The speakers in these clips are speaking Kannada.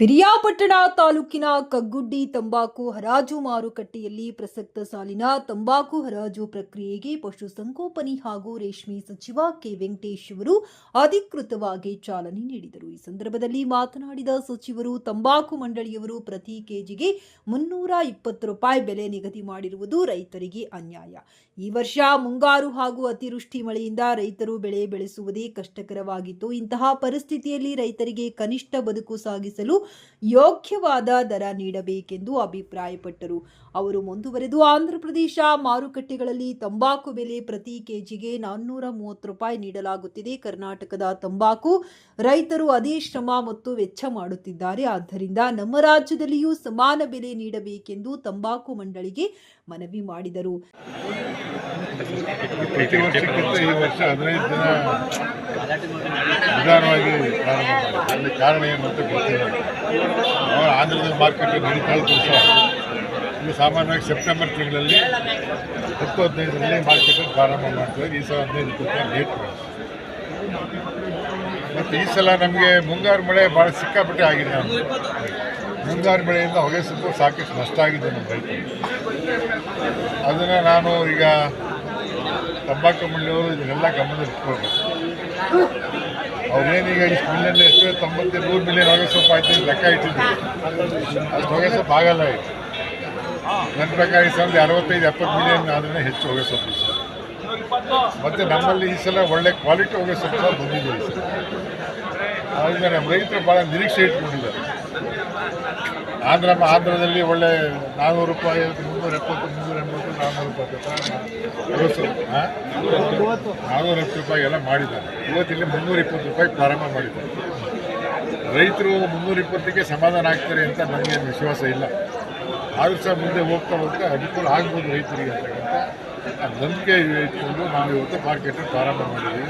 ಪಿರಿಯಾಪಟ್ಟಣ ತಾಲೂಕಿನ ಕಗ್ಗುಡ್ಡಿ ತಂಬಾಕು ಹರಾಜು ಮಾರುಕಟ್ಟೆಯಲ್ಲಿ ಪ್ರಸಕ್ತ ಸಾಲಿನ ತಂಬಾಕು ಹರಾಜು ಪ್ರಕ್ರಿಯೆಗೆ ಪಶುಸಂಗೋಪನೆ ಹಾಗೂ ರೇಷ್ಮೆ ಸಚಿವ ಕೆ ವೆಂಕಟೇಶ್ ಅವರು ಅಧಿಕೃತವಾಗಿ ಚಾಲನೆ ನೀಡಿದರು. ಈ ಸಂದರ್ಭದಲ್ಲಿ ಮಾತನಾಡಿದ ಸಚಿವರು, ತಂಬಾಕು ಮಂಡಳಿಯವರು ಪ್ರತಿ ಕೆಜಿಗೆ ಮುನ್ನೂರ ಇಪ್ಪತ್ತು ರೂಪಾಯಿ ಬೆಲೆ ನಿಗದಿ ಮಾಡಿರುವುದು ರೈತರಿಗೆ ಅನ್ಯಾಯ. ಈ ವರ್ಷ ಮುಂಗಾರು ಹಾಗೂ ಅತಿವೃಷ್ಟಿ ಮಳೆಯಿಂದ ರೈತರು ಬೆಳೆ ಬೆಳೆಸುವುದೇ ಕಷ್ಟಕರವಾಗಿತ್ತು. ಇಂತಹ ಪರಿಸ್ಥಿತಿಯಲ್ಲಿ ರೈತರಿಗೆ ಕನಿಷ್ಠ ಬದುಕು ಸಾಗಿಸಲು ಯೋಗ್ಯವಾದ ದರ ನೀಡಬೇಕೆಂದು ಅಭಿಪ್ರಾಯಪಟ್ಟರು. ಅವರು ಮುಂದುವರೆದು ಆಂಧ್ರಪ್ರದೇಶ ಮಾರುಕಟ್ಟೆಗಳಲ್ಲಿ ತಂಬಾಕು ಬೆಲೆ ಪ್ರತಿ ಕೆಜಿಗೆ ನಾನ್ನೂರ ಮೂವತ್ತು ರೂಪಾಯಿ ನೀಡಲಾಗುತ್ತಿದೆ. ಕರ್ನಾಟಕದ ತಂಬಾಕು ರೈತರು ಅದೇ ಶ್ರಮ ಮತ್ತು ವೆಚ್ಚ ಮಾಡುತ್ತಿದ್ದಾರೆ. ಆದ್ದರಿಂದ ನಮ್ಮ ರಾಜ್ಯದಲ್ಲಿಯೂ ಸಮಾನ ಬೆಲೆ ನೀಡಬೇಕೆಂದು ತಂಬಾಕು ಮಂಡಳಿಗೆ ಮನವಿ ಮಾಡಿದರು. ನಿಧಾನವಾಗಿ ಪ್ರಾರಂಭ ಕಾರಣ ಏನು ಅಂತ ಗೊತ್ತಿಲ್ಲ. ನಾವು ಆಂಧ್ರದ ಮಾರ್ಕೆಟ್ ಕಾಲ ಸಹ. ಇಲ್ಲಿ ಸಾಮಾನ್ಯವಾಗಿ ಸೆಪ್ಟೆಂಬರ್ ತಿಂಗಳಲ್ಲಿ ಹತ್ತು ಹದಿನೈದರಲ್ಲಿ ಮಾರ್ಕೆಟ್ ಪ್ರಾರಂಭ ಮಾಡ್ತೀವಿ. ಈ ಸಲ ಹದಿನೈದು ಇಪ್ಪತ್ತು ಲೇಟ್ ಮತ್ತು ಈ ಸಲ ನಮಗೆ ಮುಂಗಾರು ಮಳೆ ಭಾಳ ಸಿಕ್ಕಾಪಟ್ಟೆ ಆಗಿದೆ ನಮ್ಮದು ಮುಂಗಾರು ಮಳೆಯಿಂದ ಹೊಗೆ ಸುತ್ತ ಸಾಕಷ್ಟು ನಷ್ಟ ಆಗಿದೆ ನಮ್ಮ ರೈತರು ಅದನ್ನು ನಾನು ಈಗ ತಂಬಾಕು ಮಂಡಿಯವರು ಇದನ್ನೆಲ್ಲ ಗಮನದಲ್ಲಿ ಇಟ್ಕೊಳ್ಬೇಕು ಅವ್ರೇನೀಗ ಇಷ್ಟು ಮಿಲಿಯನ್ ಎಷ್ಟು ನೂರು ಮಿಲಿಯನ್ ಹೊಗೆ ಸ್ವಲ್ಪ ಆಯ್ತು, ಲೆಕ್ಕ ಇಟ್ಟಿದ್ದೀವಿ. ಅಷ್ಟು ಹೊಗೆ ಸೊಪ್ಪು ಆಗಲ್ಲ ಈಗ. ನನ್ನ ಪ್ರಕಾರ ಈ ಸಲ ಅರವತ್ತೈದು, ಎಪ್ಪತ್ತು ಮಿಲಿಯನ್ ಆದ್ರೆ ಹೆಚ್ಚು ಹೊಗೆ ಸ್ವಲ್ಪ ಮತ್ತೆ ಮತ್ತು ನಮ್ಮಲ್ಲಿ ಈ ಸಲ ಒಳ್ಳೆ ಕ್ವಾಲಿಟಿ ಹೊಗೆ ಸ್ವಲ್ಪ ಸಹ ಬಂದಿದೆ ಈ ಸಲ. ಆದ್ದರಿಂದ ನಮ್ಮ ರೈತರು ಭಾಳ ನಿರೀಕ್ಷೆ ಇಟ್ಕೊಂಡಿದ್ದಾರೆ. ಆಂಧ್ರ ಆಂಧ್ರದಲ್ಲಿ ಒಳ್ಳೆ ನಾನ್ನೂರು ರೂಪಾಯಿ, ಮುನ್ನೂರ ಎಪ್ಪತ್ತು, ಮುನ್ನೂರ ಎಂಬತ್ತು ನಾನ್ನೂರು ರೂಪಾಯಿ ನಾನ್ನೂರ ಹತ್ತು ರೂಪಾಯಿ ಎಲ್ಲ ಮಾಡಿದ್ದಾರೆ. ಇವತ್ತಿಲ್ಲಿ ಮುನ್ನೂರ ಇಪ್ಪತ್ತು ರೂಪಾಯಿ ಪ್ರಾರಂಭ ಮಾಡಿದ್ದಾರೆ. ರೈತರು ಮುನ್ನೂರ ಇಪ್ಪತ್ತಕ್ಕೆ ಸಮಾಧಾನ ಆಗ್ತಾರೆ ಅಂತ ನನಗೇನು ವಿಶ್ವಾಸ ಇಲ್ಲ. ಆದರೂ ಸಹ ಮುಂದೆ ಹೋಗ್ತಾ ಹೋಗ್ತಾ ಅನುಕೂಲ ಆಗ್ಬೋದು ರೈತರಿಗೆ ಅಂತಕ್ಕಂಥ ನಂಬಿಕೆ ಇಟ್ಕೊಂಡು ನಾವು ಇವತ್ತು ಮಾರ್ಕೆಟ್ ಪ್ರಾರಂಭ ಮಾಡಿದ್ದೀವಿ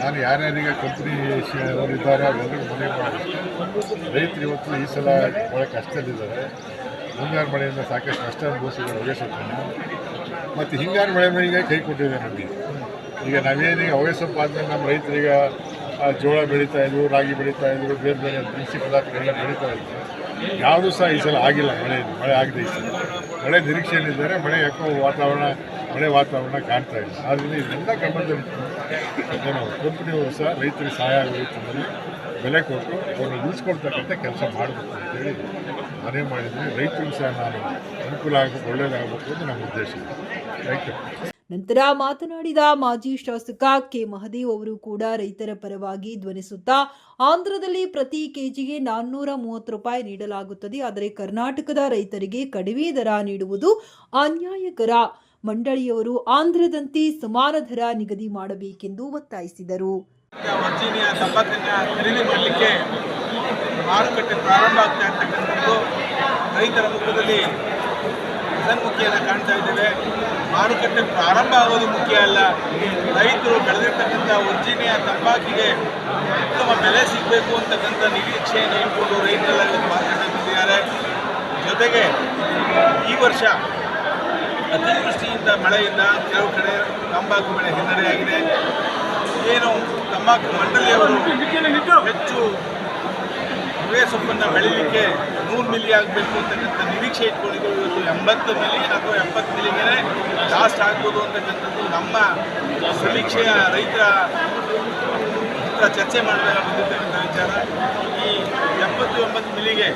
ನಾನು ಯಾರ್ಯಾರಿಗೆ ಕಂಪ್ನಿ ಅವರಿದ್ದಾರೆ ಅವರೆಲ್ಲರಿಗೂ ಮನೆ ಮಾಡಿಷ್ಟು ರೈತರು ಇವತ್ತು ಈ ಸಲ ಭಾಳ ಕಷ್ಟದಲ್ಲಿದ್ದಾರೆ. ಮುಂಗಾರು ಮಳೆಯಿಂದ ಸಾಕಷ್ಟು ಕಷ್ಟ ಅನುಭವಿಸಿದ್ದಾರೆ ಹೊಗೆ ಸೊಪ್ಪನ್ನು. ಮತ್ತು ಹಿಂಗಾರು ಮಳೆ ಮಳೆಗೆ ಕೈ ಕೊಟ್ಟಿದೆ ನಮಗೆ. ಈಗ ನಾವೇನೀಗ ಹೊಗೆ ಸೊಪ್ಪು ಆದಮೇಲೆ ನಮ್ಮ ರೈತರಿಗೆ ಜೋಳ ಬೆಳೀತಾ ರಾಗಿ ಬೆಳೀತಾ ಇದ್ರು ಬೇರೆ ಬೇರೆ ದಿನಸಿ ಪದಾರ್ಥಗಳೆಲ್ಲ ಬೆಳೀತಾ ಇದ್ರು ಯಾವುದೂ ಸಹ ಈ ಸಲ ಆಗಿಲ್ಲ ಮಳೆ ಮಳೆ ಆಗದೆ ಈ ಸಲ ಮಳೆ ನಿರೀಕ್ಷೆಯಲ್ಲಿದ್ದಾರೆ. ಮಳೆ ಯಾಕೋ ವಾತಾವರಣ ಮಳೆ ವಾತಾವರಣ ಕಾಣ್ತಾ ಇಲ್ಲ. ಆದ್ದರಿಂದ ಇದೆಲ್ಲ ಗಮನದಲ್ಲಿ ಏನು ಕಂಪ್ನಿಯವರು ಸಹ ರೈತರಿಗೆ ಸಹಾಯ ಆಗೋ ರೀತಿಯಲ್ಲಿ ಬೆಲೆ ಕೊಟ್ಟು ಅವ್ರನ್ನ ಉಳಿಸ್ಕೊಳ್ತಕ್ಕಂಥ ಕೆಲಸ ಮಾಡಬೇಕು ಅಂತೇಳಿ ಮನೆ ಮಾಡಿದ್ರೆ ರೈತರಿಗೆ ಸಹ ನಾನು ಅನುಕೂಲ ಆಗಬೇಕು ಒಳ್ಳೆಯದಾಗಬೇಕು ಅಂತ ನಮ್ಮ ಉದ್ದೇಶ. ಥ್ಯಾಂಕ್ ಯು ನಂತರ ಮಾತನಾಡಿದ ಮಾಜಿ ಶಾಸಕ ಕೆ. ಮಹದೇವ್ ಅವರು ಕೂಡ ರೈತರ ಪರವಾಗಿ ಧ್ವನಿಸುತ್ತಾ, ಆಂಧ್ರದಲ್ಲಿ ಪ್ರತಿ ಕೆಜಿಗೆ ನಾನ್ನೂರ ಮೂವತ್ತು ರೂಪಾಯಿ ನೀಡಲಾಗುತ್ತದೆ, ಆದರೆ ಕರ್ನಾಟಕದ ರೈತರಿಗೆ ಕಡಿಮೆ ದರ ನೀಡುವುದು ಅನ್ಯಾಯಕರ. ಮಂಡಳಿಯವರು ಆಂಧ್ರದಂತೆ ಸಮಾನ ದರ ನಿಗದಿ ಮಾಡಬೇಕೆಂದು ಒತ್ತಾಯಿಸಿದರು. ವರ್ಜೀನಿಯಾ ತಂಬಾಕನ್ನ ಖರೀದಿ ಮಾಡಲಿಕ್ಕೆ ಮಾರುಕಟ್ಟೆ ಪ್ರಾರಂಭ ಆಗ್ತಾ ಇರ್ತಕ್ಕಂಥದ್ದು. ರೈತರ ಮುಖದಲ್ಲಿ ಹಸನ್ಮುಖಿಯನ್ನು ಕಾಣ್ತಾ ಇದ್ದೇವೆ. ಮಾರುಕಟ್ಟೆ ಪ್ರಾರಂಭ ಆಗೋದು ಮುಖ್ಯ ಅಲ್ಲ. ರೈತರು ಬೆಳೆದಿರ್ತಕ್ಕಂಥ ವರ್ಜಿನಿಯ ತಂಬಾಕಿಗೆ ಉತ್ತಮ ಬೆಲೆ ಸಿಗಬೇಕು ಅಂತಕ್ಕಂಥ ನಿರೀಕ್ಷೆಯನ್ನು ಇಟ್ಕೊಂಡು ರೈತರೆಲ್ಲ ಮಾರುಕಟ್ಟೆ ಜೊತೆಗೆ ಈ ವರ್ಷ ಅತಿವೃಷ್ಟಿಯಿಂದ ಮಳೆಯಿಂದ ಕೆಲವು ಕಡೆ ತಂಬಾಕು ಬೆಳೆ ಹಿನ್ನಡೆಯಾಗಿದೆ. ಏನು ತಂಬಾಕು ಮಂಡಳಿಯವರು ಹೆಚ್ಚು ಹೊಗೆ ಸೊಪ್ಪನ್ನು ಬೆಳೀಲಿಕ್ಕೆ ನೂರು ಮಿಲಿ ಆಗಬೇಕು ಅಂತಕ್ಕಂಥ ನಿರೀಕ್ಷೆ ಇಟ್ಕೊಂಡಿದ್ದು ಇವತ್ತು ಎಂಬತ್ತು ಮಿಲಿ ಅಥವಾ ಎಪ್ಪತ್ತು ಮಿಲಿಗೆ ಲಾಸ್ಟ್ ಆಗ್ಬೋದು ಅಂತಕ್ಕಂಥದ್ದು ನಮ್ಮ ಸಮೀಕ್ಷೆಯ ರೈತರ ಹತ್ರ ಚರ್ಚೆ ಮಾಡಿದಾಗ ವಿಚಾರ. ಈ ಎಪ್ಪತ್ತು ಎಂಬತ್ತು ಮಿಲಿಗೆ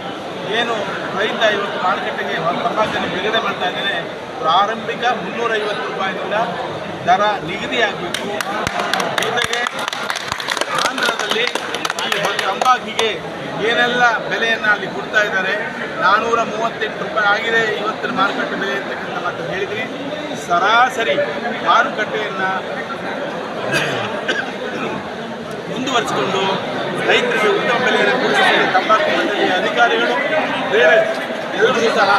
ಏನು ರೈತ ಇವತ್ತು ಮಾರುಕಟ್ಟೆಗೆ ತಂಬಾಕನ್ನು ಬಿಡುಗಡೆ ಮಾಡ್ತಾ ಇದ್ದೇನೆ. ಪ್ರಾರಂಭಿಕ ಮುನ್ನೂರೈವತ್ತು ರೂಪಾಯಿನಿಂದ ದರ ನಿಗದಿಯಾಗಬೇಕು ಜೊತೆಗೆ ಆಂಧ್ರದಲ್ಲಿ ತಂಬಾಕಿಗೆ ಏನೆಲ್ಲ ಬೆಲೆಯನ್ನು ಅಲ್ಲಿ ಕೊಡ್ತಾ ಇದ್ದಾರೆ. ನಾನ್ನೂರ ಮೂವತ್ತೆಂಟು ರೂಪಾಯಿ ಆಗಿದೆ ಇವತ್ತಿನ ಮಾರುಕಟ್ಟೆ ಬೆಲೆ ಅಂತಕ್ಕಂಥ ಮಾತು ಹೇಳಿದ್ರಿ. ಸರಾಸರಿ ಮಾರುಕಟ್ಟೆಯನ್ನು ಮುಂದುವರಿಸಿಕೊಂಡು ರೈತರಿಗೆ ಉತ್ತಮ ಬೆಲೆಯನ್ನು ಸಹ